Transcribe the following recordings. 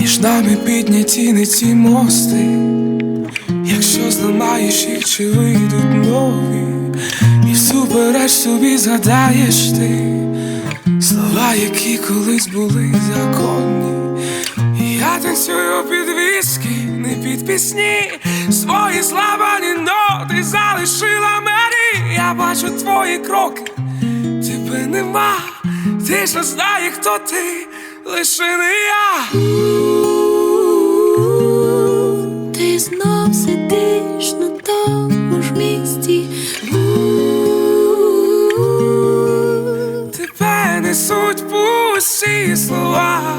Між нами підняті не ті мости, якщо зламаєш їх, чи вийдуть нові, і всупереч собі згадаєш ти слова, які колись були законні. Я танцюю під віскі, не під пісні, свої зламані ноти залишила мені. Я бачу твої кроки, тебе нема, ти ж не знає, хто ти, лише не я. Ти знов сидиш на тому ж місці. Тебе несуть пусті слова.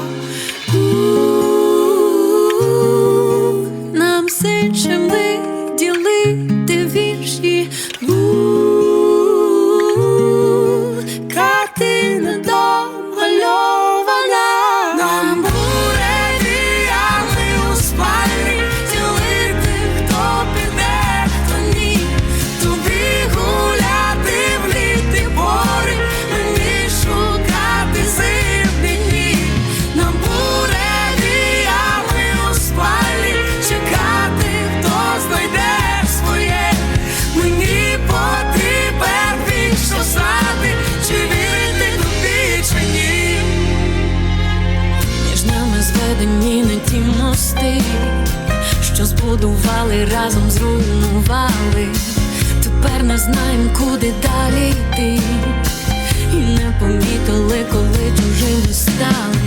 Не ті мости, що збудували разом зруйнували. Тепер не знаємо, куди далі йти. І не помітили, коли чужими стали.